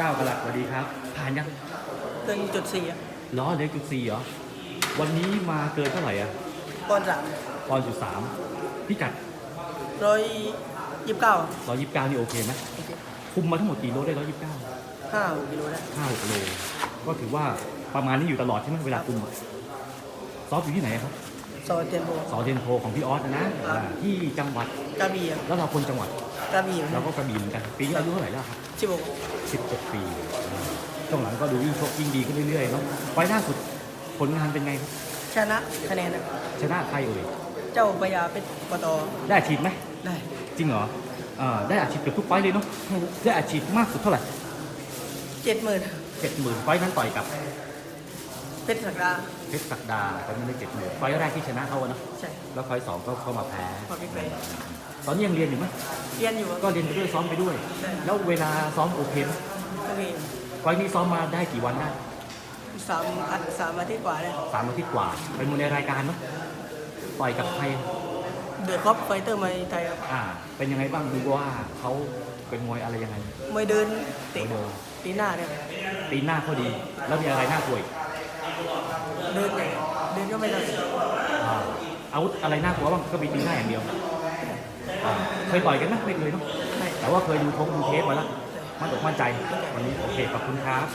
ก้าวกระหลัดสวัสดีครับ ผ่านยังเกินจุดสี่อะล้อเหลือจุดสี่เหรอ วันนี้มาเกินเท่าไหร่อะปอนด์สามปอนด์จุดสามพิกัดร้อยยี่สิบเก้าร้อยยี่สิบเก้านี่โอเคไหมโอเคคุมมาทั้งหมดกี่โลได้ร้อยยี่สิบเก้าห้ากิโลได้ห้าหกโล ก็ถือว่าประมาณนี้อยู่ตลอดใช่ไหมเวลาคุมอะซ้อมอยู่ที่ไหนครับ ซอยเทียนโบสอเทนโทของพี่ออสนะนะอ่าที่จังหวัดกระบี่อะแล้วเราคนจังหวัดกระบี่เราก็กระบี่เหมือนกันปีนี้อายุเท่าไหร่แล้วครับชิบก16 ปีอ่าช่วงหลังก็ดูยิ่งชกยิ่งดีขึ้นเรื่อยๆเนาะไฟล์ล่าสุดผลงานเป็นไงครับชนะคะแนนอะชนะใครเอ่ยเจ้าพญาเป็นปตได้อาชีพไหมได้จริงเหรออ่าได้อาชีพเกือบทุกไฟล์เลยเนาะได้อาชีพมากสุดเท่าไหร่เจ็ดหมื่นเจ็ดหมื่นไฟล์นั้นต่อยกับ เพชรสักดาเพชรศักดาตอนนั้นได้เจ็ดหมื่นไฟล์แรกที่ชนะเขาอะเนาะใช่ แล้วไฟล์สองก็เข้ามาแพ้พอพี่ไปตอนนี้ยังเรียนอยู่ไหมเรียนอยู่อะก็เรียนไปด้วยซ้อมไปด้วยใช่แล้วเวลาซ้อมโอเคไหมโอเคไฟล์นี้ซ้อมมาได้กี่วันได้สามอาทิตย์สามอาทิตย์กว่าเลยสามอาทิตย์กว่า เป็นมวยในรายการเนาะต่อยกับใครเดือดครอปไฟเตอร์มาไทยครับอ่า เป็นยังไงบ้างดูว่าเขาเป็นมวยอะไรยังไง มวยเดินเตะมวยเดินปีหน้าเนี่ยตีนหน้าเขาดี แล้วมีอะไรน่ากลัวอีก เดินเนี่ยเดินก็ไม่ได้อ่าอาวุธอะไรน่ากลัวบ้างก็มีตีนหน้าอย่างเดียวอ่าเคยต่อยกันไหมไม่เคยเนาะแต่ว่าเคยดูทงดูเทปมาแล้วมั่นอกมั่นใจวันนี้โอเคขอบคุณครับ